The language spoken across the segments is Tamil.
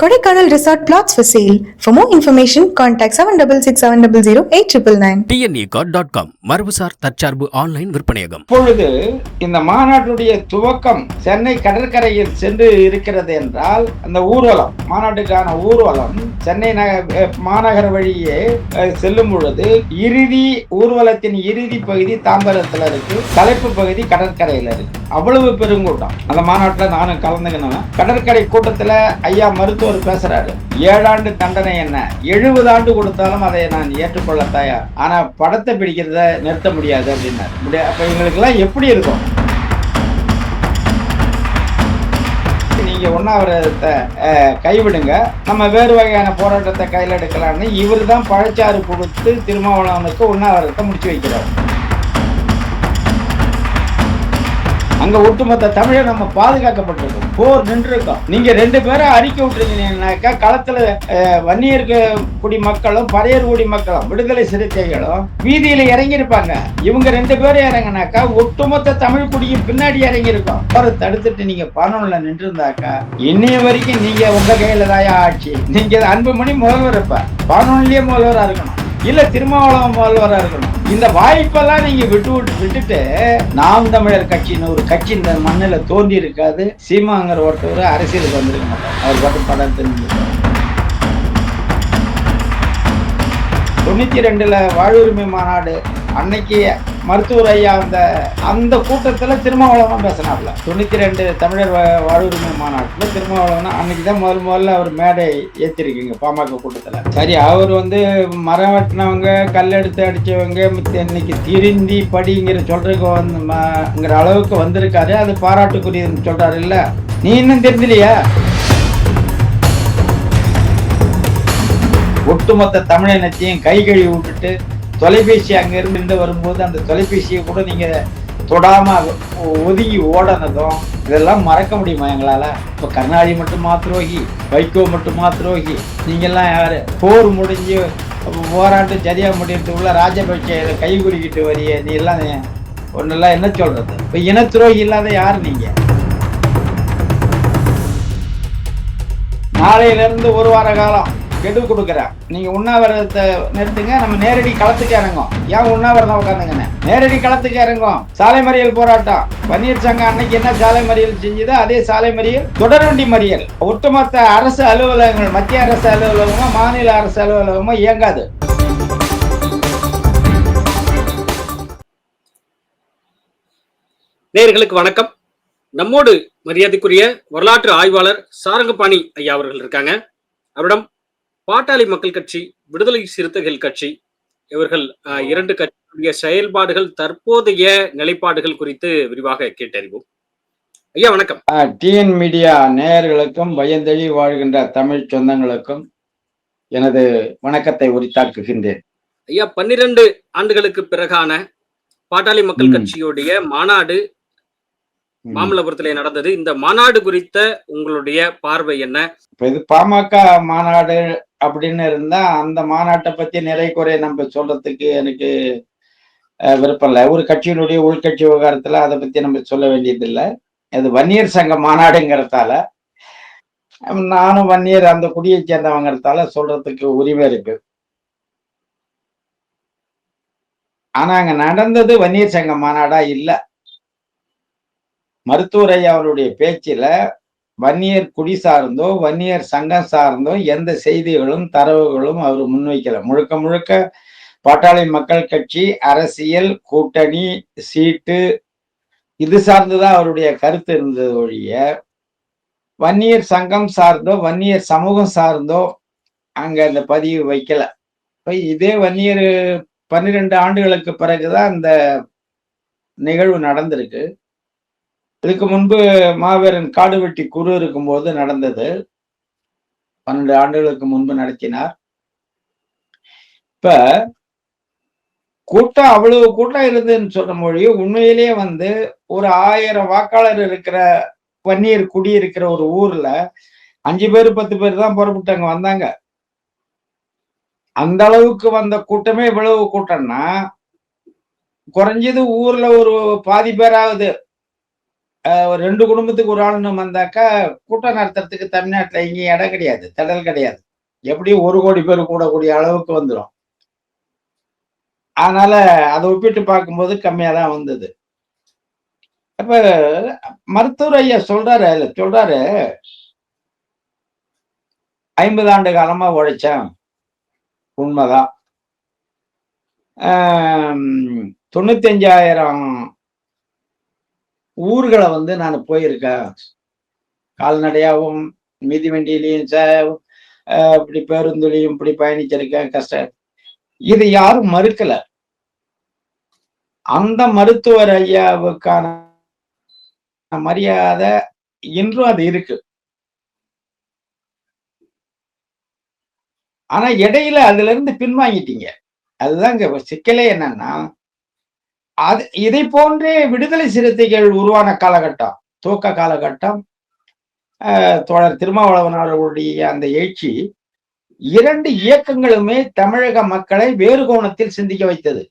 Kodaikanal Resort plots for sale. For more information, contact 766700 TNE dot com மரபுசார் தற்சார்பு ஆன்லைன் விற்பனையகம். இப்பொழுது இந்த மாநாட்டுடைய துவக்கம் சென்னை கடற்கரையில் சென்று இருக்கிறது என்றால் அந்த ஊர்வலம் மாநாட்டுக்கான ஊர்வலம் சென்னை மாநகர வழியே செல்லும் பொழுது இறுதி ஊர்வலத்தின் இறுதி பகுதி தாம்பரத்துல இருக்கு தலைப்பு பகுதி கடற்கரையில இருக்கு. அவ்வளவு பெருங்கூட்டம். அந்த மாநாட்டுல நானும் கலந்துக்கணும் கடற்கரை கூட்டத்துல ஐயா மருத்துவர் பேசுறாரு. ஏழாண்டு தண்டனை என்ன? எழுபது ஆண்டு கொடுத்தாலும் அதை நான் ஏற்றுக்கொள்ள தயார். ஆனா படத்தை பிடிக்கிறத நிறுத்த முடியாது அப்படின்னாரு. அப்ப இவங்களுக்கு எல்லாம் எப்படி இருக்கும்? நீங்க உண்ணாவிரதத்தை கைவிடுங்க. நம்ம வேறு வகையான போராட்டத்தை கையில் எடுக்கலாம்னு இவர் தான் பழச்சாறு கொடுத்து திருமாவளவனுக்கு உண்ணாவிரதத்தை முடிச்சு வைக்கிறார். அங்க ஒட்டுமொத்த தமிழை நம்ம பாதுகாக்கப்பட்டிருக்கோம். போர் நின்றுருக்கோம். நீங்க ரெண்டு பேரும் அறிக்கை விட்டுருந்தீங்கன்னாக்கா களத்துல வன்னியர் குடி மக்களும் பறையர் குடி மக்களும் விடுதலை சிறுத்தைகளும் வீதியில இறங்கி இருப்பாங்க இவங்க ரெண்டு பேரும் இறங்கினாக்கா ஒட்டுமொத்த தமிழ் குடியும் பின்னாடி இறங்கி இருக்கோம் போரை தடுத்துட்டு நீங்க பணம்ல நின்று இருந்தாக்கா இன்னைய வரைக்கும் நீங்க உங்க கையில தாயா ஆட்சி? நீங்க அன்புமணி முதல்வர் இருப்ப பணம்லயே முதல்வரா இருக்கணும். இல்ல திருமாவளவன் முதல்வரா இருக்கணும். இந்த வாய்ப்பெல்லாம் நீங்க விட்டு விட்டு விட்டுட்டு நாம் தமிழர் கட்சின்னு ஒரு கட்சி இந்த மண்ணில் தோன்றி இருக்காது. சீமாங்கிற ஒருத்தவர் அரசியலுக்கு வந்திருக்க மாட்டார். அவர் பாட்டு படம் தெரிஞ்சிருக்காரு தொண்ணூற்றி ரெண்டில் வாழ்வுரிமை மாநாடு அன்னைக்கு மருத்துவர் ஐயா அந்த அந்த கூட்டத்தில் திருமாவளவன் பேசினாப்ல தொண்ணூற்றி ரெண்டு தமிழர் வாழ்வுரிமை மாநாட்டில் திருமாவளவன் அன்னைக்கு தான் முதல் முதல்ல அவர் மேடை ஏற்றிருக்கீங்க பாமக கூட்டத்தில். சரி அவர் வந்து மரம் வெட்டினவங்க கல் எடுத்து அடிச்சவங்க மித்த இன்னைக்கு திருந்தி படிங்கிற சொல்கிறதுக்கு வந்து அளவுக்கு வந்திருக்காரு. அது பாராட்டுக்குரியதுன்னு சொல்கிறாரு இல்லை? நீ இன்னும் தெரிஞ்சலையா ஒட்டுமொத்த தமிழினத்தையும் கை கழுவி விட்டுட்டு தொலைபேசி அங்கிருந்து இருந்து வரும்போது அந்த தொலைபேசியை கூட நீங்க தொடாம ஒதுங்கி ஓடனதும் இதெல்லாம் மறக்க முடியுமா எங்களால? இப்ப கருணாநிதி மட்டுமா துரோகி வைகோ மட்டுமா துரோகி நீங்க எல்லாம் யாரு? போர் முடிஞ்சு போராட்டம் சரியா முடியறதுக்குள்ள ராஜபக்ச கை குறிக்கிட்டு வரிய நீ எல்லாம் ஒன்னெல்லாம் என்ன சொல்றது? இப்ப இன துரோகி இல்லாத யாரு நீங்க? நாளையில இருந்து ஒரு வார காலம். கெடு கொடுக்குறேன் நீங்க உண்ணாவிரதத்தை நிறுத்துங்க நம்ம நேரடி களத்துக்கு இறங்கும் ஏன் உண்ணாவிரதம் உட்காந்துங்கன்னு நேரடி களத்துக்கு இறங்கும் சாலை மறியல் போராட்டம். பன்னீர் சங்கம் அன்னைக்கு என்ன சாலை மறியல் செஞ்சதோ அதே சாலை மறியல் தொடர்வண்டி மறியல். ஒட்டுமொத்த அரசு அலுவலகங்கள் மத்திய அரசு அலுவலகமோ மாநில அரசு அலுவலகமோ இயங்காது. நேர்களுக்கு வணக்கம். நம்மோடு மரியாதைக்குரிய வரலாற்று ஆய்வாளர் சாரங்கபாணி ஐயா அவர்கள் இருக்காங்க. அவரிடம் பாட்டாளி மக்கள் கட்சி விடுதலை சிறுத்தைகள் கட்சி இவர்கள் இரண்டு கட்சியுடைய செயல்பாடுகள் தற்போதைய நிலைப்பாடுகள் குறித்து விரிவாக கேட்டறிவோம். ஐயா வணக்கம். டிஎன் மீடியா நேயர்களுக்கும் பயந்தெழி வாழ்கின்ற தமிழ் சொந்தங்களுக்கும் எனது வணக்கத்தை உரித்தாக்குகின்றேன். ஐயா பன்னிரண்டு ஆண்டுகளுக்கு பிறகான பாட்டாளி மக்கள். கட்சியுடைய மாநாடு மாமல்லபுரத்திலே நடந்தது. இந்த மாநாடு குறித்த உங்களுடைய பார்வை என்ன? இப்ப இது பாமக மாநாடு அப்படின்னு இருந்தா அந்த மாநாட்டை பத்தி நிறை குறை நம்ம சொல்றதுக்கு எனக்கு விருப்பம் இல்லை. ஒரு கட்சியினுடைய உள்கட்சி விவகாரத்துல அதை பத்தி நம்ம சொல்ல வேண்டியதில்லை. அது வன்னியர் சங்க மாநாடுங்கிறதால நானும் வன்னியர் அந்த குடியை சேர்ந்தவங்கிறதால சொல்றதுக்கு உரிமை இருக்கு. ஆனா அங்க நடந்தது வன்னியர் சங்க மாநாடா இல்லை. மருத்துவரையா அவருடைய பேச்சில வன்னியர் குடி சார்ந்தோ வன்னியர் சங்கம் சார்ந்தோ எந்த செய்திகளும் தரவுகளும் அவர் முன்வைக்கல. முழுக்க முழுக்க பாட்டாளி மக்கள் கட்சி அரசியல் கூட்டணி சீட்டு இது சார்ந்துதான் அவருடைய கருத்து இருந்தது ஒழிய வன்னியர் சங்கம் சார்ந்தோ வன்னியர் சமூகம் சார்ந்தோ அங்க அந்த பதிவு வைக்கல. இப்போ இதே வன்னியர் பன்னிரெண்டு ஆண்டுகளுக்கு பிறகுதான் அந்த நிகழ்வு நடந்திருக்கு. இதுக்கு முன்பு மாவீரன் காடுவெட்டி குரு இருக்கும்போது நடந்தது. பன்னெண்டு ஆண்டுகளுக்கு முன்பு நடத்தினார். இப்ப கூட்டம் அவ்வளவு கூட்டம் இருந்ததுன்னு சொன்ன மொழி உண்மையிலேயே வந்து ஒரு ஆயிரம் வாக்காளர் இருக்கிற வன்னியர் குடி இருக்கிற ஒரு ஊர்ல அஞ்சு பேர் பத்து பேர் தான் புறப்பட்டவங்க வந்தாங்க. அந்த அளவுக்கு வந்த கூட்டமே இவ்வளவு கூட்டம்னா குறைஞ்சது ஊர்ல ஒரு பாதி பேராவது ஒரு ரெண்டு குடும்பத்துக்கு ஒரு ஆளுன்னு வந்தாக்கா கூட்டம் நடத்துறதுக்கு தமிழ்நாட்டுல எங்கேயும் இடம் கிடையாது திடல் கிடையாது. எப்படியும் ஒரு கோடி பேர் கூடக்கூடிய அளவுக்கு வந்துடும் அதனால அதை ஒப்பிட்டு பார்க்கும்போது கம்மியாக தான் வந்தது. அப்ப மருத்துவர் ஐயா சொல்றாரு சொல்றாரு ஐம்பது ஆண்டு காலமா உழைச்சேன். உண்மைதான். தொண்ணூத்தி தொண்ணூத்தஞ்சாயிரம் ஊர்களை வந்து நான் போயிருக்கேன். கால்நடையாவும் மிதி வண்டியிலையும் ச- அஹ் இப்படி பேருந்துலையும் இப்படி பயணிச்சிருக்கேன் கஷ்டம் இது யாரும் மறுக்கல. அந்த மருத்துவர் ஐயாவுக்கான மரியாதை இன்றும் அது இருக்கு. ஆனா இடையில அதுல இருந்து பின்வாங்கிட்டீங்க. அதுதான் இங்க சிக்கலே என்னன்னா அது இதை போன்றே விடுதலை சிறுத்தைகள் உருவான காலகட்டம் துவக்க காலகட்டம் ஆஹ் தோழர் திருமாவளவன் அவர்களுடைய அந்த எழுச்சி இரண்டு இயக்கங்களுமே தமிழக மக்களை வேறு கோணத்தில் சிந்திக்க வைத்தது.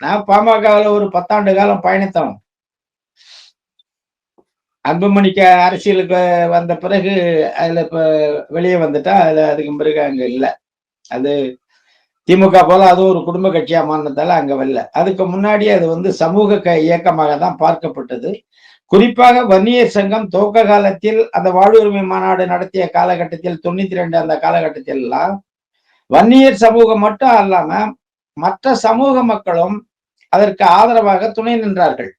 நான் பாமகவில் ஒரு பத்தாண்டு காலம் பயணித்தோம். அன்புமணிக்கு அரசியலுக்கு வந்த பிறகு அதுல இப்ப வெளியே வந்துட்டா அதுல அதுக்கு பிறகு அங்க இல்லை. அது திமுக போல அது ஒரு குடும்ப கட்சியா மாறினதால அங்க வரல. அதுக்கு முன்னாடி அது வந்து சமூக க- இயக்கமாக தான் பார்க்கப்பட்டது. குறிப்பாக வன்னியர் சங்கம் துவக்க காலத்தில் அந்த வாழ்வுரிமை மாநாடு நடத்திய காலகட்டத்தில் தொண்ணூத்தி ரெண்டு அந்த காலகட்டத்தில் எல்லாம் வன்னியர் சமூகம் மட்டும் அல்லாம மற்ற சமூக மக்களும் அதற்கு ஆதரவாக துணை நின்றார்கள்.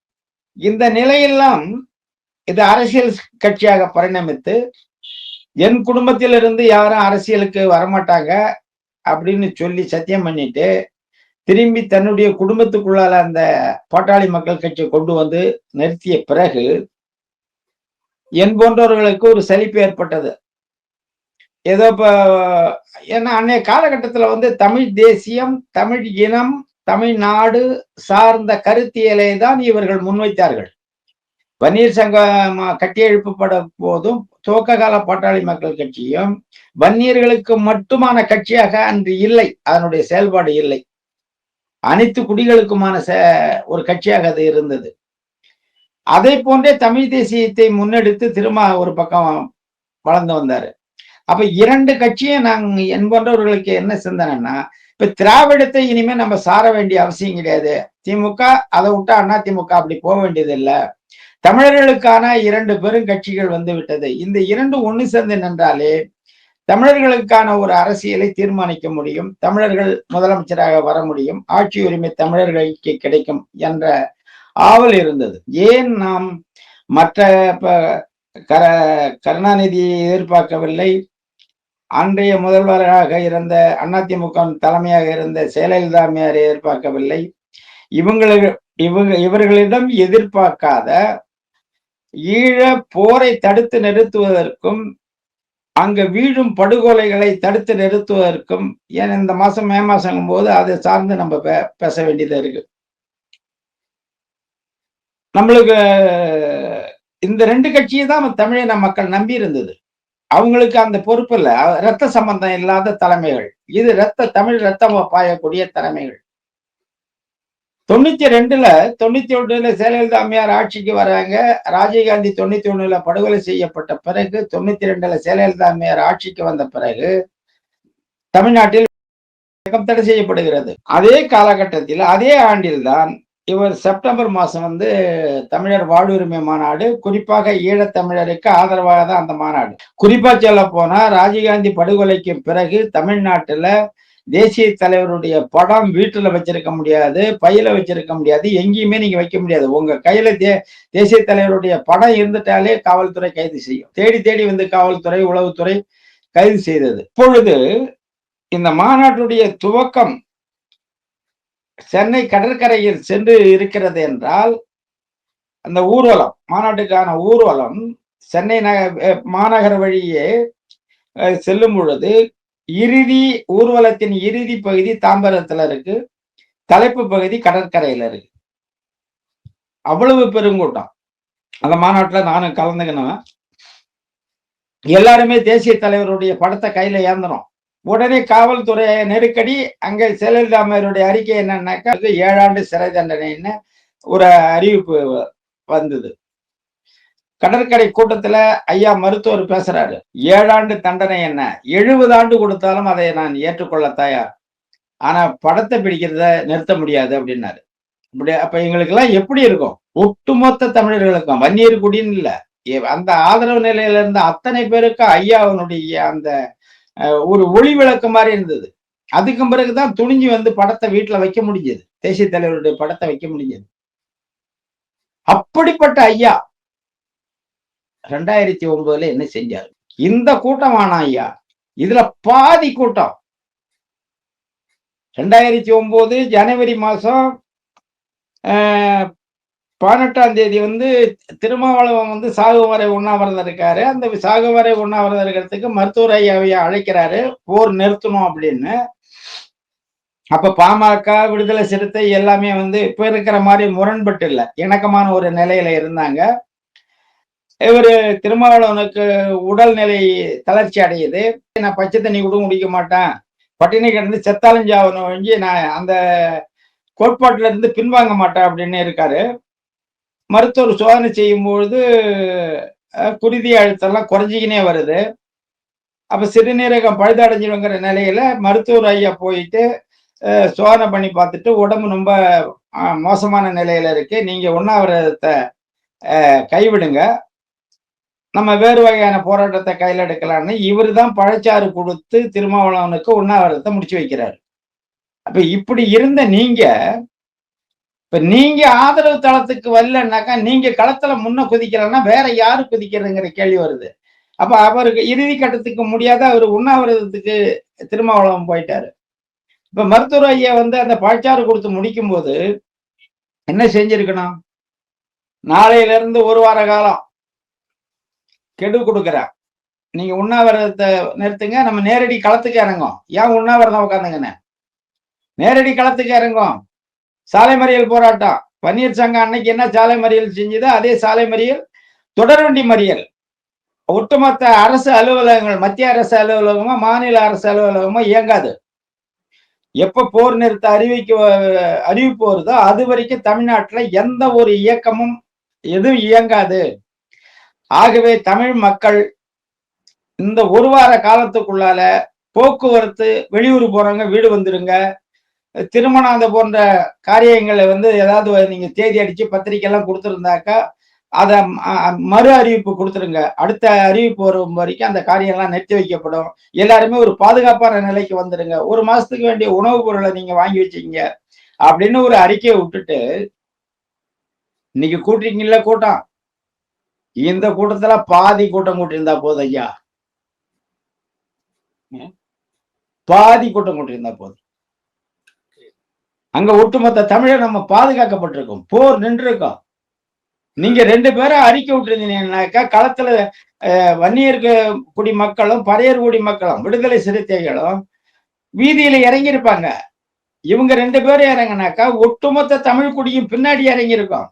இந்த நிலையெல்லாம் இது அரசியல் கட்சியாக பரிணமித்து என் குடும்பத்திலிருந்து யாரும் அரசியலுக்கு வரமாட்டாங்க. அப்படின்னு சொல்லி சத்தியம் பண்ணிட்டு திரும்பி தன்னுடைய குடும்பத்துக்குள்ளால அந்த பாட்டாளி மக்கள் கட்சியை கொண்டு வந்து நிறுத்திய பிறகு என் போன்றவர்களுக்கு ஒரு சலிப்பு ஏற்பட்டது. ஏதோ இப்போ ஏன்னா அன்னைய காலகட்டத்துல வந்து தமிழ் தேசியம் தமிழ் இனம் தமிழ்நாடு சார்ந்த கருத்தியலை தான் இவர்கள் முன்வைத்தார்கள். வன்னியர் சங்கம் கட்டி எழுப்பப்பட போதும் துவக்க கால பாட்டாளி மக்கள் கட்சியும் வன்னியர்களுக்கு மட்டுமான கட்சியாக அன்று இல்லை. அதனுடைய செயல்பாடு இல்லை. அனைத்து குடிகளுக்குமான ஒரு கட்சியாக அது இருந்தது. அதை போன்றே தமிழ் தேசியத்தை முன்னெடுத்து திரும்ப ஒரு பக்கம் வளர்ந்து வந்தாரு. அப்ப இரண்டு கட்சியும் நாங்க என் போன்றவர்களுக்கு என்ன சிந்தனைன்னா இப்ப திராவிடத்தை இனிமே நம்ம சார வேண்டிய அவசியம் கிடையாது. திமுக அதை விட்டா அண்ணா திமுக அப்படி போக வேண்டியது இல்லை தமிழர்களுக்கான இரண்டு பெரும் கட்சிகள் இந்த இரண்டு ஒண்ணு சேர்ந்து நின்றாலே தமிழர்களுக்கான ஒரு அரசியலை தீர்மானிக்க முடியும். தமிழர்கள் முதலமைச்சராக வர முடியும். ஆட்சி உரிமை தமிழர்களுக்கு கிடைக்கும் என்ற ஆவல் இருந்தது. ஏன் நாம் மற்ற கர கருணாநிதியை எதிர்பார்க்கவில்லை? அன்றைய முதல்வராக இருந்த அதிமுக தலைமையாக இருந்த செயலலிதா அம்மையாரை எதிர்பார்க்கவில்லை. இவங்களுக்கு இவங்க இவர்களிடம் எதிர்பார்க்காத ஈழ போரை தடுத்து நிறுத்துவதற்கும் அங்கு வீழும் படுகொலைகளை தடுத்து நிறுத்துவதற்கும் ஏன் இந்த மாசம் மே மாசங்கும் போது அதை சார்ந்து நம்ம பே- பேச வேண்டியதா இருக்கு. நம்மளுக்கு இந்த ரெண்டு கட்சியை தான் தமிழின மக்கள் நம்பி இருந்தது அவங்களுக்கு அந்த பொறுப்பு இல்ல. ரத்த சம்பந்தம் இல்லாத தலைமைகள். இது ரத்த தமிழ் ரத்தம் பாயக்கூடிய தலைமைகள். தொண்ணூத்தி ரெண்டுல தொண்ணூத்தி ஒன்றுல ஜெயலலிதா அம்மையார் ஆட்சிக்கு வராங்க. ராஜீவ்காந்தி தொண்ணூத்தி ஒண்ணுல படுகொலை செய்யப்பட்ட பிறகு தொண்ணூத்தி ரெண்டுல ஜெயலலிதா அம்மையார் ஆட்சிக்கு வந்த பிறகு தமிழ்நாட்டில் தடை செய்யப்படுகிறது. அதே காலகட்டத்தில் அதே ஆண்டில்தான் இவர் செப்டம்பர் மாசம் வந்து தமிழர் வாழ்வுரிமை மாநாடு குறிப்பாக ஈழத்தமிழருக்கு ஆதரவாக தான் அந்த மாநாடு. குறிப்பா சொல்ல போனா ராஜீவ்காந்தி படுகொலைக்கு பிறகு தமிழ்நாட்டுல தேசிய தலைவருடைய படம் வீட்டுல வச்சிருக்க முடியாது பையில வச்சிருக்க முடியாது எங்கேயுமே நீங்க வைக்க முடியாது. உங்க கையில தே தேசிய தலைவருடைய படம் இருந்துட்டாலே காவல்துறை கைது செய்யும். தேடி தேடி வந்து காவல்துறை உளவுத்துறை கைது செய்தது. இப்பொழுது இந்த மாநாட்டுடைய துவக்கம் சென்னை கடற்கரையில் சென்று இருக்கிறது என்றால் அந்த ஊர்வலம் மாநாட்டுக்கான ஊர்வலம் சென்னை நக மாநகர வழியே செல்லும் பொழுது இறுதி ஊர்வலத்தின் இறுதி பகுதி தாம்பரத்துல இருக்கு. தலைப்பு பகுதி கடற்கரையில இருக்கு. அவ்வளவு பெருங்கூட்டம். அந்த மாநாட்டுல நானும் கலந்துக்கினேன் எல்லாருமே தேசிய தலைவருடைய படத்தை கையில ஏந்தணும் உடனே காவல்துறை நெருக்கடி அங்க ஜெயலலிதா அறிக்கை என்னன்னாக்கா ஏழாண்டு சிறை தண்டனைன்னு ஒரு அறிவிப்பு வந்தது. கடற்கரை கூட்டத்துல ஐயா மருத்துவர் பேசுறாரு. ஏழாண்டு தண்டனை என்ன? எழுபது ஆண்டு கொடுத்தாலும் அதை நான் ஏற்றுக்கொள்ள தயார். ஆனா படத்தை பிடிக்கிறத நிறுத்த முடியாது அப்படின்னாரு. அப்படி அப்ப எங்களுக்கு எல்லாம் எப்படி இருக்கும்? ஒட்டுமொத்த தமிழர்களுக்கும். வன்னியர் குடின்னு இல்ல. அந்த ஆதரவு நிலையில இருந்த அத்தனை பேருக்கும் ஐயாவினுடைய அந்த அஹ், ஒரு ஒளி விளக்கு மாதிரி இருந்தது. அதுக்கு பிறகுதான் துணிஞ்சு வந்து படத்தை வீட்டுல வைக்க முடிஞ்சது. தேசிய தலைவருடைய படத்தை வைக்க முடிஞ்சது. அப்படிப்பட்ட ஐயா ரெண்டாயிரத்தி ஒன்பதுல என்ன செஞ்சாரு? இந்த கூட்டம் ஆனா ஐயா? இதுல பாதி கூட்டம். ரெண்டாயிரத்தி ஒன்பது ஜனவரி மாசம் ஆஹ், பதினெட்டாம் தேதி வந்து திருமாவளவன் வந்து சாகு வரை உண்ணாவிரதம் இருக்காரு. அந்த சாகுவரை உண்ணாவிரதம் இருக்கிறதுக்கு மருத்துவர் ஐயாவை அழைக்கிறாரு. போர் நிறுத்தணும் அப்படின்னு. அப்ப பாமக விடுதலை சிறுத்தை எல்லாமே வந்து இப்ப இருக்கிற மாதிரி முரண்பட்டு இல்லை. இணக்கமான ஒரு நிலையில இருந்தாங்க. இவர் திருமாவளவனுக்கு உடல்நிலை தளர்ச்சி அடையுது. நான் பச்சை தண்ணி கூட குடிக்க மாட்டேன். பட்டினி கிடந்து செத்தாலும் சாவணும் வழங்கி நான் அந்த கோட்பாட்டில இருந்து பின்வாங்க மாட்டேன் அப்படின்னு இருக்காரு. மருத்துவர் சோதனை செய்யும் பொழுது குருதி அழுத்தம்லாம் குறைஞ்சிக்கினே வருது. அப்ப சிறுநீரகம் பழுதடைஞ்சிடுங்கிற நிலையில மருத்துவர் ஐயா போயிட்டு சோதனை பண்ணி பார்த்துட்டு உடம்பு ரொம்ப மோசமான நிலையில இருக்கு. நீங்க உண்ணாவிரதத்தை கைவிடுங்க. நம்ம வேறு வகையான போராட்டத்தை கையில் எடுக்கலாம்னு இவர் தான் பழச்சாறு கொடுத்து திருமாவளவனுக்கு உண்ணாவிரதத்தை முடிச்சு வைக்கிறாரு. அப்ப இப்படி இருந்த நீங்க இப்ப நீங்க ஆதரவு தளத்துக்கு வரலன்னாக்கா நீங்க களத்துல முன்ன குதிக்கலன்னா வேற யாரு குதிக்கிறதுங்கிற கேள்வி வருது. அப்ப அவருக்கு இறுதி கட்டத்துக்கு முடியாத அவர் உண்ணாவிரதத்துக்கு திருமாவளவன் போயிட்டாரு. இப்ப மருத்துவர் ஐயா வந்து அந்த பழச்சாறு கொடுத்து முடிக்கும் போது என்ன செஞ்சிருக்கணும்? நாளையில இருந்து ஒரு வார காலம் கெடு கொடுக்குறேன் நீங்க உண்ணாவிரதத்தை நிறுத்துங்க நம்ம நேரடி களத்துக்கு இறங்கும் ஏன் உண்ணாவிரதம் உட்காந்துங்கன்னு நேரடி களத்துக்கு இறங்கும் சாலை மறியல் போராட்டம். பன்னீர் சங்கம் அன்னைக்கு என்ன சாலை மறியல் செஞ்சதோ அதே சாலை மறியல் தொடர்வண்டி மறியல். ஒட்டுமொத்த அரசு அலுவலகங்கள் மத்திய அரசு அலுவலகமோ மாநில அரசு அலுவலகமோ இயங்காது. எப்ப போர் நிறுத்த அறிவிக்க அறிவிப்பு வருதோ அது வரைக்கும் தமிழ்நாட்டுல எந்த ஒரு இயக்கமும் எதுவும் இயங்காது. ஆகவே தமிழ் மக்கள் இந்த ஒரு வார காலத்துக்குள்ளால போக்குவரத்து வெளியூர் போறவங்க வீடு வந்துருங்க. திருமணம் அந்த போன்ற காரியங்களை வந்து ஏதாவது நீங்க தேதி அடிச்சு பத்திரிக்கையெல்லாம் கொடுத்துருந்தாக்கா அதை மறு அறிவிப்பு கொடுத்துருங்க. அடுத்த அறிவிப்பு வரும் வரைக்கும் அந்த காரியம்லாம் நிறுத்தி வைக்கப்படும். எல்லாருமே ஒரு பாதுகாப்பான நிலைக்கு வந்துடுங்க ஒரு மாசத்துக்கு வேண்டிய உணவுப் பொருளை நீங்க வாங்கி வச்சுக்கீங்க அப்படின்னு ஒரு அறிக்கையை விட்டுட்டு இன்னைக்கு கூட்டுறீங்கல்ல கூட்டம். இந்த கூட்டத்துல பாதி கூட்டம் கூட்டியிருந்தா போதும் ஐயா. பாதி கூட்டம் கூட்டியிருந்தா போதும். அங்க ஒட்டுமொத்த தமிழர் நம்ம பாதுகாக்கப்பட்டிருக்கோம். போர் நின்று இருக்கோம் நீங்க ரெண்டு பேரும் அறிக்கை விட்டுருந்தீங்கன்னாக்கா களத்துல அஹ், வன்னியர் கு- குடி மக்களும் பறையர் குடி மக்களும் விடுதலை சிறுத்தைகளும் வீதியில இறங்கி இருப்பாங்க இவங்க ரெண்டு பேரும் இறங்கினாக்கா ஒட்டுமொத்த தமிழ் குடியும் பின்னாடி இறங்கி இருக்கும்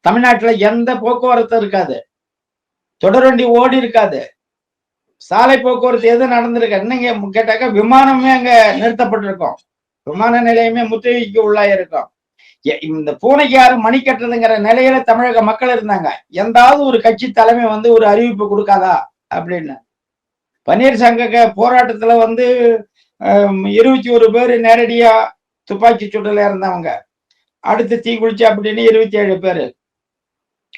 தமிழ்நாட்டுல எந்த போக்குவரத்தும் இருக்காது. தொடர்வண்டி ஓடி இருக்காது. சாலை போக்குவரத்து எது நடந்திருக்கு? என்னங்க கேட்டாக்கா விமானமே அங்க நிறுத்தப்பட்டிருக்கும். விமான நிலையமே முற்றுகைக்கு உள்ளாயிருக்கும். எ- இந்த பூனைக்கு யாரும் மணி கட்டுறதுங்கிற நிலையில தமிழக மக்கள் இருந்தாங்க. எந்தாவது ஒரு கட்சி தலைமை வந்து ஒரு அறிவிப்பு கொடுக்காதா? அப்படின்னு. பன்னீர் சங்க போராட்டத்துல வந்து இருபத்தி ஒரு பேர் நேரடியா துப்பாக்கி சுடல இருந்தவங்க. அடுத்து தீக்குளிச்சு அப்படின்னு இருபத்தி ஏழு பேர்.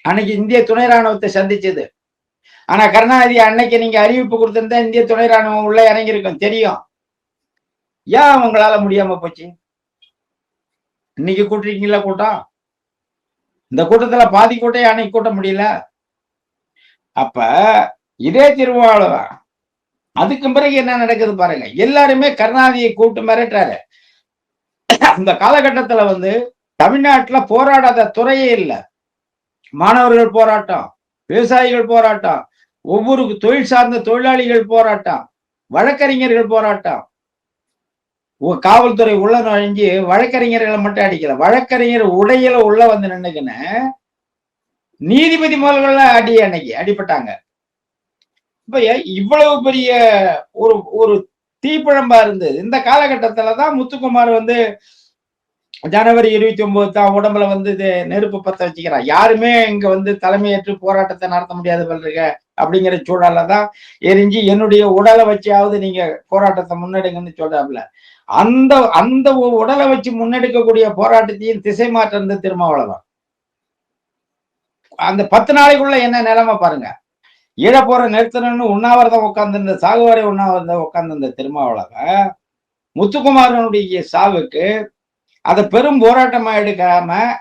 அன்னைக்கு இந்திய துணை ராணுவத்தை சந்திச்சது. ஆனா கருணாநிதி அன்னைக்கு நீங்க அறிவிப்பு கொடுத்திருந்தா இந்திய துணை ராணுவம் உள்ள இறங்கியிருக்கும் தெரியும். ஏன் உங்களால முடியாம போச்சு? இன்னைக்கு கூட்டுறீங்களா கூட்டம்? இந்த கூட்டத்துல பாதி கூட்டம் அன்னைக்கு கூட்ட முடியல. அப்ப இதே திருவாளர் அதுக்கு பிறகு என்ன நடக்குது பாருங்க. எல்லாருமே கருணாநிதியை கூட்டு மிரட்டுறாரு. அந்த காலகட்டத்துல வந்து தமிழ்நாட்டுல போராடாத துறையே இல்லை. மாணவர்கள் போராட்டம் விவசாயிகள் போராட்டம் ஒவ்வொரு தொழில் சார்ந்த தொழிலாளிகள் போராட்டம் வழக்கறிஞர்கள் போராட்டம். காவல்துறை உள்ள நுழைஞ்சு வழக்கறிஞர்களை மட்டும் அடிக்கல. வழக்கறிஞர் உடையில உள்ள வந்து நின்னுக்குன்னு நீதிபதி முதல்கள அடி அன்னைக்கு அடிபட்டாங்க. இப்ப இவ்வளவு பெரிய ஒரு ஒரு தீப்பழம்பா இருந்தது. இந்த காலகட்டத்துலதான் முத்துக்குமார் வந்து ஜனவரி இருபத்தி ஒன்பது தான் உடம்புல வந்து இது நெருப்பு பத்த வச்சுக்கிறான். யாருமே இங்க வந்து தலைமையேற்று போராட்டத்தை நடத்த முடியாது பல்றீங்க அப்படிங்கிற சூழல்ல தான் எரிஞ்சு என்னுடைய உடலை வச்சாவது நீங்க போராட்டத்தை முன்னெடுங்கன்னு சொல்றாப்புல அந்த அந்த உடலை வச்சு முன்னெடுக்கக்கூடிய போராட்டத்தையும் திசை மாற்றம் இருந்த திருமாவளவன் அந்த பத்து நாளைக்குள்ள என்ன நிலைமை பாருங்க. ஈழப்போற நிறுத்தணும்னு உண்ணாவிரதம் உட்கார்ந்திருந்த சாகுவரை உண்ணாவிரதம் உட்கார்ந்திருந்த திருமாவளவன் முத்துக்குமாரனுடைய சாவுக்கு அதை பெரும் போராட்டமா எடுக்காம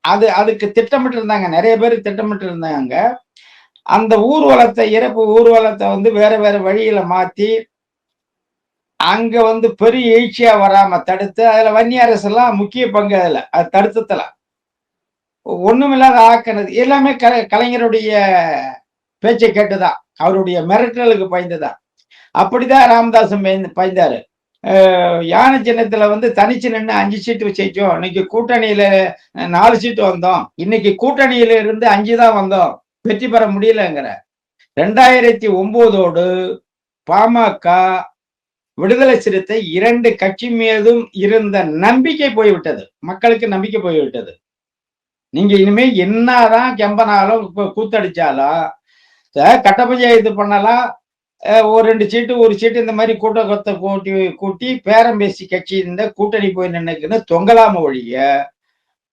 அது அதுக்கு திட்டமிட்டு இருந்தாங்க நிறைய பேர் திட்டமிட்டு இருந்தாங்க அந்த ஊர்வலத்தை இறப்பு ஊர்வலத்தை வந்து வேற வேற வழியில மாத்தி அங்க வந்து பெரிய எழுச்சியா வராம தடுத்து அதுல வன்னிய அரசு எல்லாம் முக்கிய பங்கு அதுல. அது தடுத்ததுல ஒண்ணுமில்லாத ஆக்கினது. எல்லாமே கலை கலைஞருடைய பேச்சை கேட்டுதான். அவருடைய மிரட்டலுக்கு பயந்துதான். அப்படிதான் ராமதாசன் பயந்து பயந்தாரு. யானை சின்னத்துல வந்து தனிச்சு நின்று அஞ்சு சீட்டு ஜெயிச்சோம் இன்னைக்கு கூட்டணியில நாலு சீட்டு வந்தோம். இன்னைக்கு கூட்டணியில இருந்து அஞ்சு தான் வந்தோம். வெற்றி பெற முடியலங்கிற. ரெண்டாயிரத்தி ஒன்பதோடு பாமக விடுதலை சிறுத்தை இரண்டு கட்சி மீதும் இருந்த நம்பிக்கை போய்விட்டது. மக்களுக்கு நம்பிக்கை போய்விட்டது. நீங்க இனிமே என்னதான் கெம்பனாலும் கூத்தடிச்சாலும் அஹ், கட்ட பஞ்சாயத்து பண்ணலாம் ஒரு ரெண்டு சீட்டு ஒரு சீட்டு இந்த மாதிரி கூட்டத்தை கூட்டி கூட்டி பேரம் பேசி கட்சி இந்த கூட்டணி போய் நினைக்குன்னு தொங்கலாம ஒழிய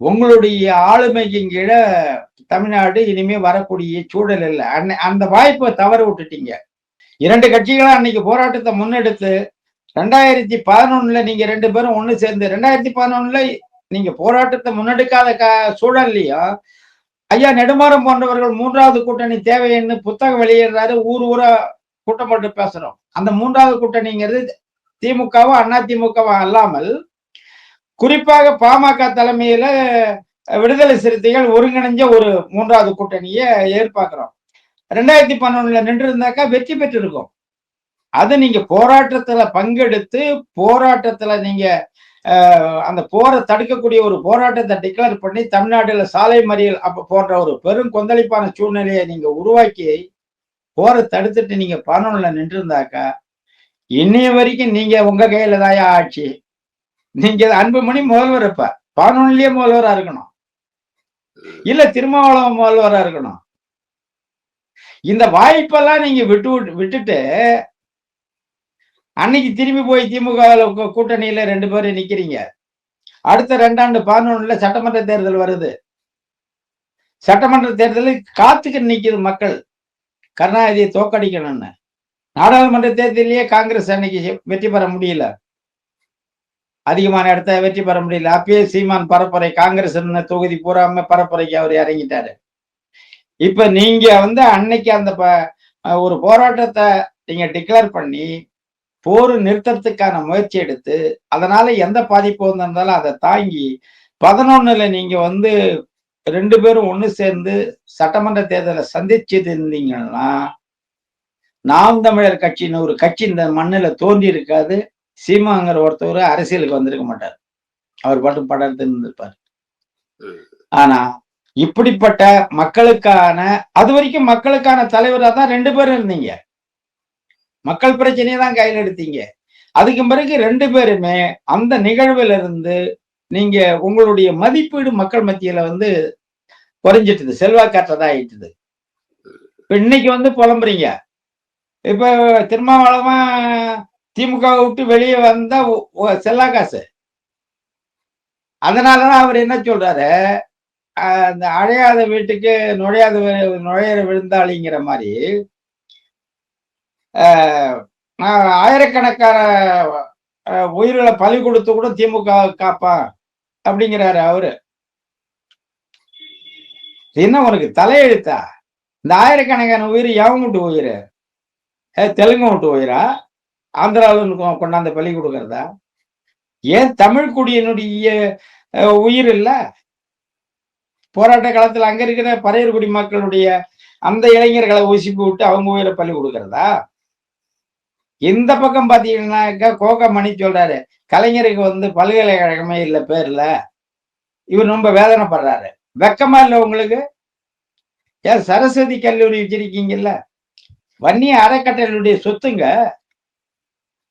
உங்களுடைய ஆளுமைக்கு கீழே தமிழ்நாடு இனிமே வரக்கூடிய சூழல் இல்லை. அன்னை- அந்த வாய்ப்பை தவற விட்டுட்டீங்க. இரண்டு கட்சிகளும் அன்னைக்கு போராட்டத்தை முன்னெடுத்து ரெண்டாயிரத்தி பதினொன்னுல நீங்க ரெண்டு பேரும் ஒன்று சேர்ந்து ரெண்டாயிரத்தி பதினொன்னுல நீங்க போராட்டத்தை முன்னெடுக்காத க சூழல்லையும் ஐயா நெடுமாறம் போன்றவர்கள் மூன்றாவது கூட்டணி தேவைன்னு புத்தகம் வெளியிடுறாரு ஊர் ஊரா கூட்டம் போட்டு பேசுறோம். அந்த மூன்றாவது கூட்டணிங்கிறது திமுகவும் அண்ணா திமுகவும் அல்லாமல் குறிப்பாக பாமக தலைமையில விடுதலை சிறுத்தைகள் ஒருங்கிணைஞ்ச ஒரு மூன்றாவது கூட்டணியை எதிர்பார்க்கிறோம். ரெண்டாயிரத்தி பன்னெண்டுல நின்று இருந்தாக்கா வெற்றி பெற்றிருக்கும். அது நீங்க போராட்டத்துல பங்கெடுத்து போராட்டத்துல நீங்க அந்த போரை தடுக்கக்கூடிய ஒரு போராட்டத்தை டிக்ளேர் பண்ணி தமிழ்நாட்டில் சாலை மறியல் அப்ப போன்ற ஒரு பெரும் கொந்தளிப்பான சூழ்நிலையை நீங்க உருவாக்கி போரை தடுத்துட்டு நீங்க பதினொன்னுல நின்று இருந்தாக்கா இன்னைய வரைக்கும் நீங்க உங்க கையில தாயா ஆட்சி. நீங்க அன்புமணி முதல்வர் இப்ப. பதினொன்னுலயே முதல்வரா இருக்கணும். இல்ல திருமாவளவன் முதல்வரா இருக்கணும். இந்த வாய்ப்பெல்லாம் நீங்க விட்டு விட்டு- விட்டுட்டு அன்னைக்கு திரும்பி போய் திமுக கூட்டணியில ரெண்டு பேரும் நிக்கிறீங்க. அடுத்த ரெண்டாண்டு பதினொன்னுல சட்டமன்ற தேர்தல் வருது. சட்டமன்ற தேர்தலில் காத்துக்கு நிக்குது மக்கள் கருணாநிதியை தோக்கடிக்கணும்னு நாடாளுமன்ற தேர்தலிலேயே காங்கிரஸ் அன்னைக்கு வெற்றி பெற முடியல. அதிகமான இடத்த வெற்றி பெற முடியல. அப்பயே சீமான் பரப்புரை காங்கிரஸ் தொகுதி பூராம பரப்புரைக்கு அவர் இறங்கிட்டாரு. இப்ப நீங்க வந்து அன்னைக்கு அந்த ப- ஒரு போராட்டத்தை நீங்க டிக்ளேர் பண்ணி போர் நிறுத்தத்துக்கான முயற்சி எடுத்து அதனால எந்த பாதிப்பு வந்திருந்தாலும் அதை தாங்கி பதினொன்னுல நீங்க வந்து ரெண்டு பேரும் ஒண்ணு சேர்ந்து சட்டமன்ற தேர்தலை சந்திச்சுட்டு இருந்தீங்கன்னா நாம் தமிழர் கட்சின்னு ஒரு கட்சி இந்த மண்ணுல தோன்றி இருக்காது. சீமாங்கிற ஒருத்தவர் அரசியலுக்கு வந்திருக்க மாட்டார். அவர் பாட்டு படம் இருந்திருப்பார். ஆனா இப்படிப்பட்ட மக்களுக்கான அது வரைக்கும் மக்களுக்கான தலைவரா தான் ரெண்டு பேரும் இருந்தீங்க. மக்கள் பிரச்சனையை தான் கையில் எடுத்தீங்க. அதுக்கு பிறகு ரெண்டு பேருமே அந்த நிகழ்வுல இருந்து நீங்க உங்களுடைய மதிப்பீடு மக்கள் மத்தியில வந்து குறைஞ்சிட்டுது. செல்வாக்காற்றதா ஆயிட்டுது. இப்ப இன்னைக்கு வந்து புலம்புறீங்க. இப்ப திருமாவளமா திமுக விட்டு வெளியே வந்தா செல்லா காசு. அதனாலதான் அவர் என்ன சொல்றாரு? அந்த அழையாத வீட்டுக்கு நுழையாத நுழையிற விழுந்தாளிங்கிற மாதிரி ஆஹ் நான் ஆயிரக்கணக்கான உயிர்களை பலி கொடுத்து கூட திமுக காப்பான் அப்படிங்கிறாரு அவரு. என்ன உனக்கு தலையெழுத்தா? இந்த ஆயிரக்கணக்கான உயிர் எவன் விட்டு உயிர் தெலுங்கு விட்டு உயிரா ஆந்திராவில் கொண்டாந்து பள்ளி கொடுக்கறதா? ஏன் தமிழ் குடியினுடைய உயிர் இல்ல? போராட்ட காலத்துல அங்க இருக்கிற பறையர் குடி மக்களுடைய அந்த இளைஞர்களை ஊசிப்பு விட்டு அவங்க உயிரை பள்ளி கொடுக்கறதா? இந்த பக்கம் பாத்தீங்கன்னாக்கா கோக மணி சொல்றாரு. கலைஞருக்கு வந்து பல்கலைக்கழகமே இல்ல பேர்ல. இவர் ரொம்ப வேதனைப்படுறாரு. வெக்கமா இல்லை உங்களுக்கு? ஏன் சரஸ்வதி கல்லூரி வச்சிருக்கீங்கல்ல? வன்னிய அறக்கட்டளையுடைய சொத்துங்க.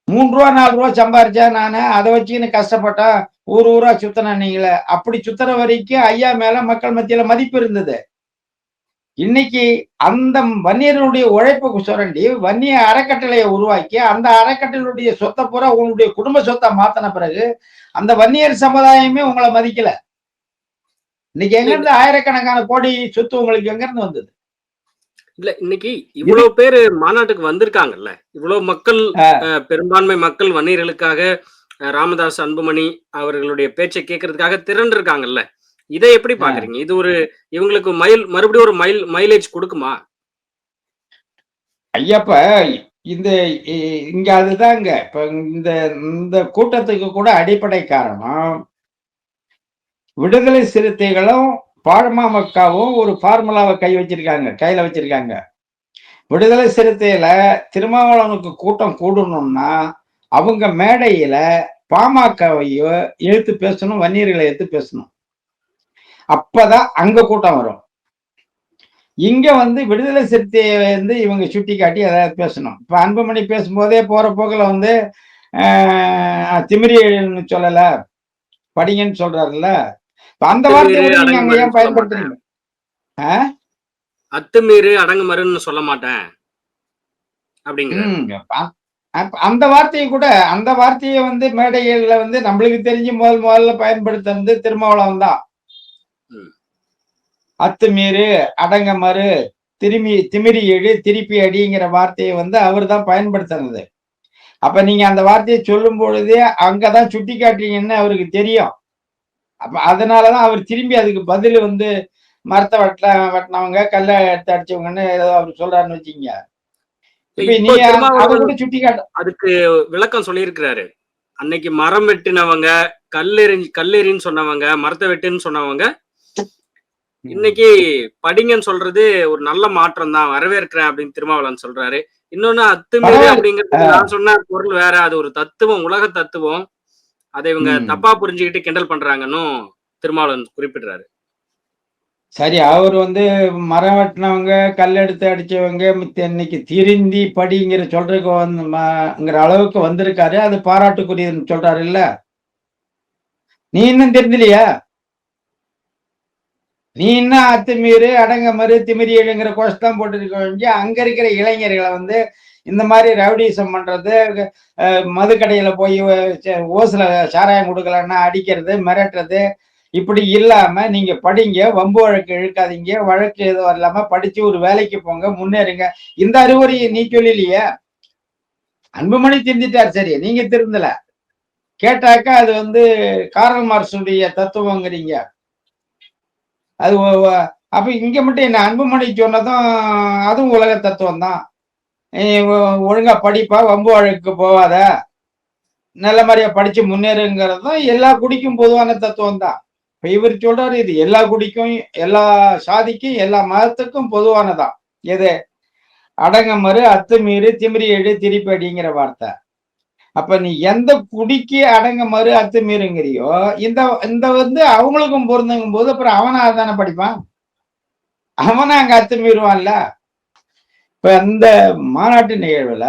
மூணு ரூபா நாலு ரூபா சம்பாரிச்சா நானு அதை வச்சுக்கின்னு கஷ்டப்பட்டா ஊர் ஊரா சுத்தின நீங்களே அப்படி சுத்துற வரைக்கும் ஐயா மேல மக்கள் மத்தியில மதிப்பு இருந்தது. இன்னைக்கு அந்த வன்னியர்களுடைய உழைப்புக்கு சுரண்டி வன்னிய அறக்கட்டளையை உருவாக்கி அந்த அறக்கட்டளையுடைய சொத்தை பூரா உங்களுடைய குடும்ப சொத்தை மாத்தின பிறகு அந்த வன்னியர் சமுதாயமே உங்களை மதிக்கல. இன்னைக்கு எங்க இருந்து ஆயிரக்கணக்கான கோடி சொத்து உங்களுக்கு எங்க இருந்து வந்தது? இல்ல இன்னைக்கு இவ்வளவு பேரு மாநாட்டுக்கு வந்திருக்காங்கல்ல. இவ்வளவு மக்கள் பெரும்பான்மை மக்கள் வன்னியர்களுக்காக ராமதாஸ் அன்புமணி அவர்களுடைய பேச்சை கேட்கறதுக்காக திரண்டு இருக்காங்கல்ல இதை எப்படி பாக்குறீங்க? இது ஒரு இவங்களுக்கு மைல் மறுபடியும் ஒரு மைல் மைலேஜ் கொடுக்குமா? ஐயப்ப இந்த இங்க அதுதாங்க. இப்ப இந்த இந்த கூட்டத்துக்கு கூட அடிப்படை காரணம் விடுதலை சிறுத்தைகளும் பாழமாமக்காவும் ஒரு ஃபார்முலாவை கை வச்சிருக்காங்க கையில வச்சிருக்காங்க. விடுதலை சிறுத்தையில திருமாவளவனுக்கு கூட்டம் கூடணும்னா அவங்க மேடையில பாமகவையோ எழுத்து பேசணும் வன்னியர்களை எடுத்து பேசணும். அப்பதான் அங்க கூட்டம் வரும். இங்க வந்து விடுதலை சிறுத்தையை வந்து இவங்க சுட்டி காட்டி ஏதாவது பேசணும். இப்ப அன்புமணி பேசும்போதே போற போக்குல வந்து ஆஹ், திமிரின்னு சொல்லல படிங்கன்னு சொல்றாருல்ல அந்த வார்த்தையை ஏன் பயன்படுத்துறீங்க? அத்துமீறு அடங்குமருன்னு சொல்ல மாட்டேன். அப்படிங்கிற. ம், அப்ப- அப்ப அந்த வார்த்தையை கூட அந்த வார்த்தையை வந்து மேடைகள்ல வந்து நம்மளுக்கு தெரிஞ்சு முதல் முதல்ல பயன்படுத்துறது திருமாவளவன் தான். அத்துமீறு அடங்க மறு திரும்பி திமிரி எடு திருப்பி அடிங்கிற வார்த்தையை வந்து அவர் தான் பயன்படுத்தினது. அப்ப நீங்க அந்த வார்த்தையை சொல்லும் பொழுதே அங்கதான் சுட்டி காட்டுறீங்கன்னு அவருக்கு தெரியும். அப்ப அதனாலதான் அவர் திரும்பி அதுக்கு பதில் வந்து மரத்தை வெட்ட வெட்டினவங்க கல்லை எடுத்து அடிச்சவங்கன்னு ஏதோ அவர் சொல்றாருன்னு வச்சுக்கீங்க. அதுக்கு விளக்கம் சொல்லியிருக்கிறாரு. அன்னைக்கு மரம் வெட்டினவங்க கல்லெறி கல்லெறின்னு சொன்னவங்க மரத்தை வெட்டுன்னு சொன்னவங்க இன்னைக்கு படிங்கன்னு சொல்றது ஒரு நல்ல மாற்றம் தான். வரவேற்கிறேன் அப்படின்னு திருமாவளவன் சொல்றாரு. இன்னொன்னு அத்துமீறி. அப்படிங்கிறது நான் சொன்ன பொருள் வேற. அது ஒரு தத்துவம் உலக தத்துவம். அதை இவங்க. தப்பா புரிஞ்சுக்கிட்டு கிண்டல் பண்றாங்கன்னு திருமாவளவன் குறிப்பிடுறாரு. சரி அவர் வந்து மரம் வெட்டினவங்க கல் எடுத்து அடிச்சவங்க மித்த இன்னைக்கு திருந்தி படிங்கிற சொல்றதுக்கு வந்து ம- அளவுக்கு வந்திருக்காரு. அது பாராட்டுக்குரியதுன்னு சொல்றாரு இல்ல? நீ இன்னும் தெரிஞ்சலையா நீ இன்னும் அத்துமீறு அடங்க மறு திமிரி எழுங்கிற கோஷம் தான் போட்டுருக்க வேண்டிய அங்க இருக்கிற இளைஞர்களை வந்து இந்த மாதிரி ரவுடிசம் பண்றது அஹ், மதுக்கடையில போய் ச- ஓசுல சாராயம் கொடுக்கலன்னா அடிக்கிறது மிரட்டுறது இப்படி இல்லாம நீங்க படிங்க வம்பு வழக்கு இழுக்காதீங்க வழக்கு எதுவும் இல்லாம படிச்சு ஒரு வேலைக்கு போங்க முன்னேறுங்க. இந்த அறிவுரையை நீ சொல்லலையே? அன்புமணி திருந்திட்டார் சரி நீங்க திருந்தல. கேட்டாக்கா அது வந்து காரல் மார்க்ஸுடைய தத்துவங்கிறீங்க. அது அப்ப இங்க மட்டும் என்ன அன்புமணி சொன்னதும் அதுவும் உலக தத்துவம் தான் ஒழுங்கா படிப்பா வம்பு வழக்கு போவாத நல்ல மாதிரியா படிச்சு முன்னேறுங்கிறதும் எல்லா குடிக்கும் பொதுவான தத்துவம் தான் இவர் சொல்றாரு இது எல்லா குடிக்கும் எல்லா சாதிக்கும் எல்லா மதத்துக்கும் பொதுவானதான். எது? அடங்க மறு அத்துமீறு திமிரி எழு திருப்படிங்கிற வார்த்தை. அப்ப நீ எந்த குடிக்கு அடங்க மறு அத்துமீறுங்கிறியோ இந்த இந்த வந்து அவங்களுக்கும் பொருந்துங்கும் போது அப்புறம் அவனா தானே படிப்பான்? அவனா அங்க அத்துமீறுவான்ல. இப்போ அந்த மாநாட்டு நிகழ்வுல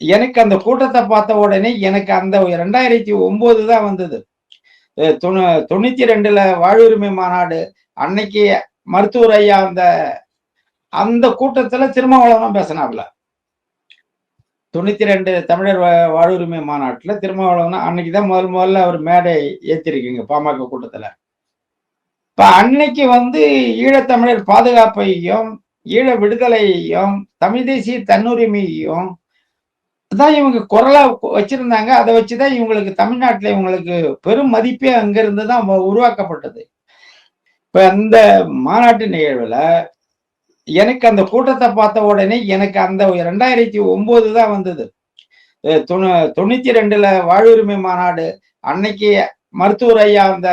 எனக்கு அந்த கூட்டத்தை பார்த்த உடனே எனக்கு அந்த ரெண்டாயிரத்தி ஒன்பது தான் வந்தது. தொண்ணூ தொண்ணூத்தி ரெண்டுல வாழ்வுரிமை மாநாடு அன்னைக்கு மருத்துவர் ஐயா அந்த அந்த கூட்டத்துல திருமாவளவன் பேசினாப்ல. தொண்ணூத்தி ரெண்டு தமிழர் வா- வாழ்வுரிமை மாநாட்டுல திருமாவளவன் அன்னைக்குதான் முதல் முதல்ல அவர் மேடை ஏத்திருக்கீங்க பாமக கூட்டத்துல. இப்ப அன்னைக்கு வந்து ஈழத்தமிழர் பாதுகாப்பையும் ஈழ விடுதலையையும் தமிழ் தேசிய தன்னுரிமையையும் தான் இவங்க குரலா வச்சிருந்தாங்க. அதை வச்சுதான் இவங்களுக்கு தமிழ்நாட்டில் இவங்களுக்கு பெரும் மதிப்பே அங்கிருந்து தான் உருவாக்கப்பட்டது. இப்ப அந்த மாநாட்டு நிகழ்வுல எனக்கு அந்த கூட்டத்தை பார்த்த உடனே எனக்கு அந்த ரெண்டாயிரத்தி ஒன்பது தான் வந்தது. தொண்ணூ தொண்ணூத்தி ரெண்டுல வாழ்வுரிமை மாநாடு அன்னைக்கு மருத்துவர் ஐயா அந்த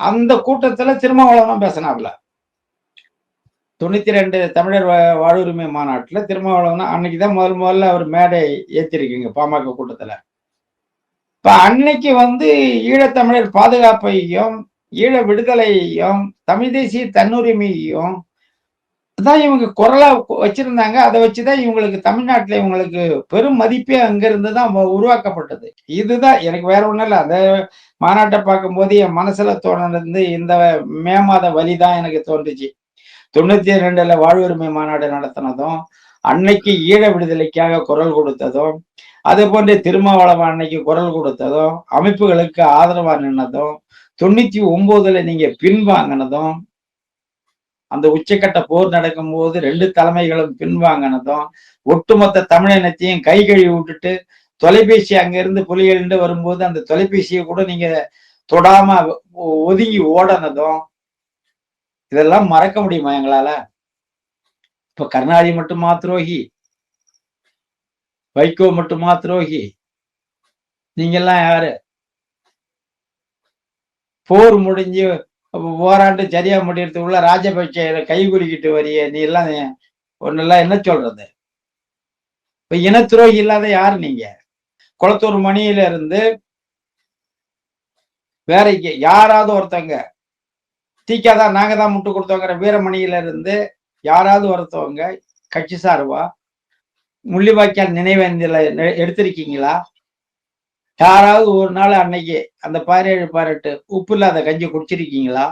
அந்த கூட்டத்துல திருமாவளவன் பேசினாப்ல தொண்ணூத்தி ரெண்டு தமிழர் வா- வாழ்வுரிமை மாநாட்டில் திருமாவளவன் அன்னைக்குதான் முதல் முதல்ல அவர் மேடை ஏற்றிருக்கீங்க பாமக கூட்டத்தில். இப்போ அன்னைக்கு வந்து ஈழத்தமிழர் பாதுகாப்பையும் ஈழ விடுதலையையும் தமிழ் தேசிய தன்னுரிமையையும் தான் இவங்க குரலா வச்சிருந்தாங்க. அதை வச்சுதான் இவங்களுக்கு தமிழ்நாட்டில் இவங்களுக்கு பெரும் மதிப்பே அங்கிருந்து தான் உருவாக்கப்பட்டது. இதுதான் எனக்கு வேற ஒன்றும் இல்லை. அந்த மாநாட்டை பார்க்கும்போது என் மனசுல தோணுனது இந்த மே மாத வழி தான் எனக்கு தோன்றுச்சு. தொண்ணூத்தி ரெண்டுல வாழ்வுரிமை மாநாடு நடத்தினதும் அன்னைக்கு ஈழ விடுதலைக்காக குரல் கொடுத்ததும் அதே போன்று திருமாவளவன் அன்னைக்கு குரல் கொடுத்ததும் அமைப்புகளுக்கு ஆதரவா நின்னதும் தொண்ணூத்தி ஒன்பதுல நீங்க பின்வாங்கினதும் அந்த உச்சக்கட்ட போர் நடக்கும் போது ரெண்டு தலைமைகளும் பின்வாங்கினதும் ஒட்டுமொத்த தமிழினத்தையும் கை கழுவி விட்டுட்டு தொலைபேசி அங்க இருந்து புலிகள்ண்டு வரும்போது அந்த தொலைபேசியை கூட நீங்க தொடாம ஒதுங்கி ஓடனதும் இதெல்லாம் மறக்க முடியுமா எங்களால? இப்ப கருணாநிதி மட்டுமா துரோகி வைகோ மட்டுமா துரோகி நீங்க எல்லாம் யாரு? போர் முடிஞ்சு போராண்டு சரியா முடியறதுக்குள்ள ராஜபக்சே கை குலுக்கிட்டு வரிய. நீ எல்லாம் ஒன்னெல்லாம் என்ன சொல்றது? இப்ப இன துரோகி இல்லாத யாரு நீங்க? குளத்தூர் மணியில இருந்து வேற இங்க யாராவது தீக்கா தீக்காதான் நாங்க தான் முட்டு கொடுத்தோங்கிற வீரமணியில இருந்து யாராவது ஒருத்தவங்க கட்சி சார்பா முள்ளிவாய்க்கால் நினைவேந்தில எடுத்திருக்கீங்களா? யாராவது ஒரு நாள் அன்னைக்கு அந்த பதினேழு பதினெட்டு உப்பு இல்லாத கஞ்சி குடிச்சிருக்கீங்களா?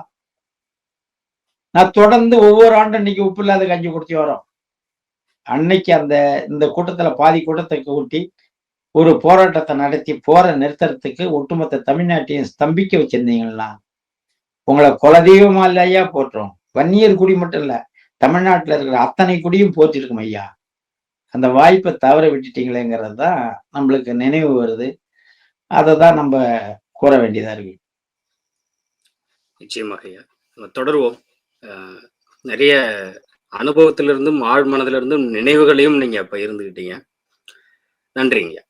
நான் தொடர்ந்து ஒவ்வொரு ஆண்டும் இன்னைக்கு உப்பு இல்லாத கஞ்சி குடிச்சு வரோம். அன்னைக்கு அந்த இந்த கூட்டத்துல பாதி கூட்டத்தை கூட்டி ஒரு போராட்டத்தை நடத்தி போற நிறுத்துறதுக்கு ஒட்டுமொத்த தமிழ்நாட்டையும் ஸ்தம்பிக்க வச்சிருந்தீங்களா உங்களை குலதெய்வமா இல்லையா போற்றோம். வன்னியர் குடி மட்டும் இல்ல தமிழ்நாட்டுல இருக்கிற அத்தனை குடியும் போற்றிருக்கும் ஐயா. அந்த வாய்ப்பை தவற விட்டுட்டீங்களேங்கிறது தான் நம்மளுக்கு நினைவு வருது. அதை தான் நம்ம கூற வேண்டியதா இருக்கு. நிச்சயமாக ஐயா. நம்ம தொடருவோம். நிறைய அனுபவத்திலிருந்தும் ஆழ் மனதிலிருந்தும் நினைவுகளையும் நீங்க பகிர்ந்துக்கிட்டீங்க நன்றிங்கய்யா